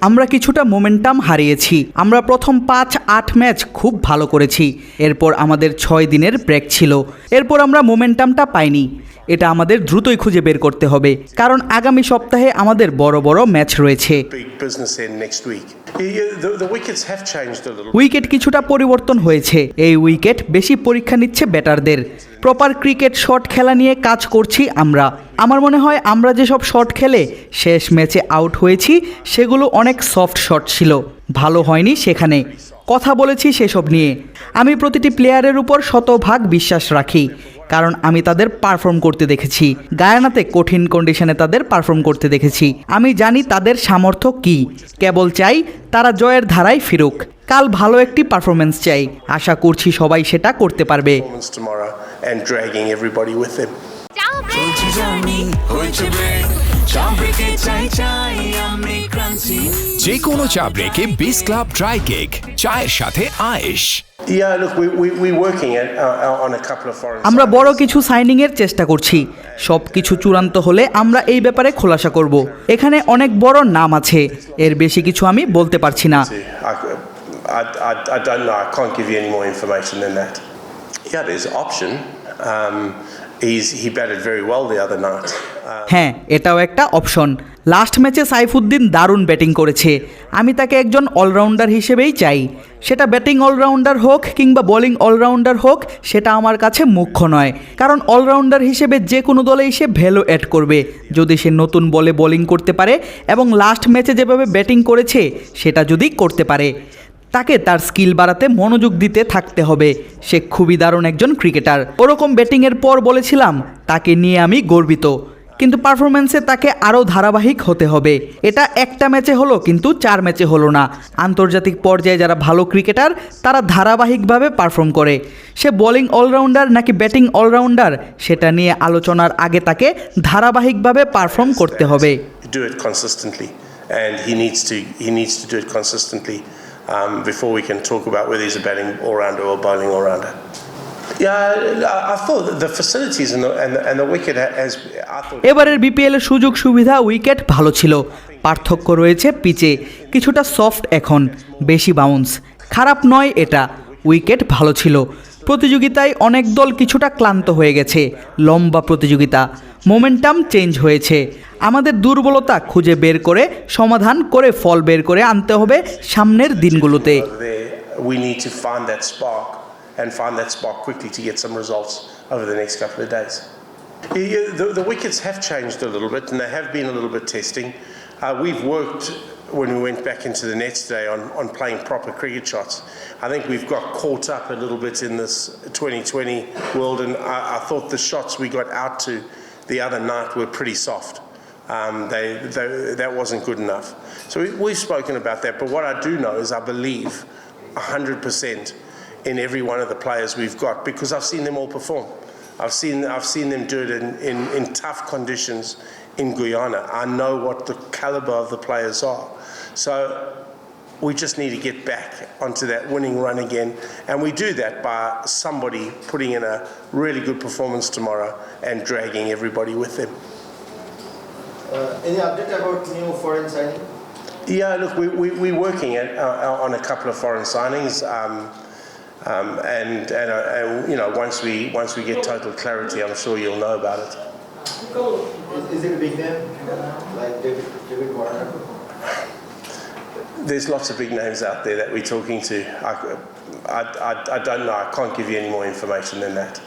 আমরা কিছুটা মোমেন্টাম হারিয়েছি। আমরা প্রথম পাঁচ আট ম্যাচ খুব ভালো করেছি। এরপর আমাদের ছয় দিনের ব্রেক ছিল। এরপর আমরা মোমেন্টামটা পাইনি। এটা আমাদের দ্রুতই খুঁজে বের করতে হবে। কারণ আগামী সপ্তাহে আমাদের বড় বড় ম্যাচ রয়েছে. উইকেট কিছুটা পরিবর্তন হয়েছে। এই উইকেট বেশি পরীক্ষা নিচ্ছে ব্যাটারদের প্রপার ক্রিকেট শট খেলা নিয়ে কাজ করছি আমরা। আমার মনে হয় আমরা যেসব শট খেলে শেষ ম্যাচে আউট হয়েছি, সেগুলো অনেক সফট শট ছিল। ভালো হয়নি সেখানে। কথা বলেছি সেসব নিয়ে। আমি প্রতিটি প্লেয়ারের উপর শতভাগ বিশ্বাস রাখি, কারণ আমি তাদের পারফর্ম করতে দেখেছি। গায়ানাতে কঠিন কন্ডিশনে তাদের পারফর্ম করতে দেখেছি। আমি জানি তাদের সামর্থ্য কি। কেবল চাই তারা জয়ের ধারায় ফিরুক। কাল ভালো একটি পারফরমেন্স চাই। আশা করছি সবাই সেটা করতে পারবে। And dragging everybody with them. যে কোনো চা ব্রেকে বিস ক্লাব ড্রাই কেক চায়ের সাথে আয়েশ। Uh, foreign আমরা বড়. কিছু সাইনিংয়ের চেষ্টা করছি। সব কিছু চূড়ান্ত হলে আমরা এই ব্যাপারে খোলাসা করব। এখানে অনেক বড় নাম আছে। এর বেশি কিছু আমি বলতে পারছি না। Um. Uh, হ্যাঁ এটাও একটা অপশন লাস্ট ম্যাচে সাইফুদ্দিন দারুণ ব্যাটিং করেছে। আমি তাকে একজন অলরাউন্ডার হিসেবেই চাই। সেটা ব্যাটিং অলরাউন্ডার হোক কিংবা বোলিং অলরাউন্ডার হোক সেটা আমার কাছে মুখ্য নয়। কারণ অলরাউন্ডার হিসেবে যে কোনো দলেই সে ভ্যালু অ্যাড করবে। যদি সে নতুন বলে বোলিং করতে পারে এবং লাস্ট ম্যাচে যেভাবে ব্যাটিং করেছে সেটা যদি করতে পারে। তাকে তার স্কিল বাড়াতে মনোযোগ দিতে থাকতে হবে। সে খুবই দারুণ একজন ক্রিকেটার। ওরকম ব্যাটিংয়ের পর বলেছিলাম, তাকে নিয়ে আমি গর্বিত। কিন্তু পারফরমেন্সে তাকে আরও ধারাবাহিক হতে হবে। এটা একটা ম্যাচে হলো, কিন্তু চার ম্যাচে হলো না। আন্তর্জাতিক পর্যায়ে যারা ভালো ক্রিকেটার, তারা ধারাবাহিকভাবে পারফর্ম করে। সে বোলিং অলরাউন্ডার নাকি ব্যাটিং অলরাউন্ডার, সেটা নিয়ে আলোচনার আগে তাকে ধারাবাহিকভাবে পারফর্ম করতে হবে। And he needs to, he needs to do it consistently um, before we can talk about whether he's a batting all-rounder or bowling all-rounder. এবারের বিপিএল এর সুযোগ সুবিধা উইকেট ভালো ছিল। পার্থক্য রয়েছে পিচে কিছুটা সফট এখন বেশি বাউন্স খারাপ নয় এটা উইকেট ভালো ছিল। প্রতিযোগিতায় অনেক দল কিছুটা ক্লান্ত হয়ে গেছে। লম্বা প্রতিযোগিতা। মোমেন্টাম চেঞ্জ হয়েছে আমাদের দুর্বলতা খুঁজে বের করে সমাধান করে ফল বের করে আনতে হবে সামনের দিনগুলোতে and find that spark quickly to get some results over the next couple of the, wickets have changed a little bit have been a little bit testing. Uh, we've worked when we went back into the nets today on, on playing proper cricket shots. I think we've got caught up a little bit in this 2020 world and I, I thought the shots we got out to the other night were pretty soft. Um, they, they, that wasn't good enough. So we, we've spoken about that, but what I do know is I believe 100% in every one of the players we've got because I've seen them all perform. I've seen, I've seen them do it in, in, in tough conditions in Guyana. I know what the caliber of the players are. So we just need to get back onto that winning run again. And we do that by somebody putting in a really good performance tomorrow and dragging everybody with them. Uh, Any update about new foreign signing? Yeah, look, we, we, we're working at, uh, on a couple of foreign signings. Um, um, and, and, uh, and, you know, once we, once we get total clarity, I'm sure you'll know about it. Is, is it a big name, like David, David Warner? There's lots of big names out there that we're talking to. I, I, I, don't know. I can't give you any more information than that.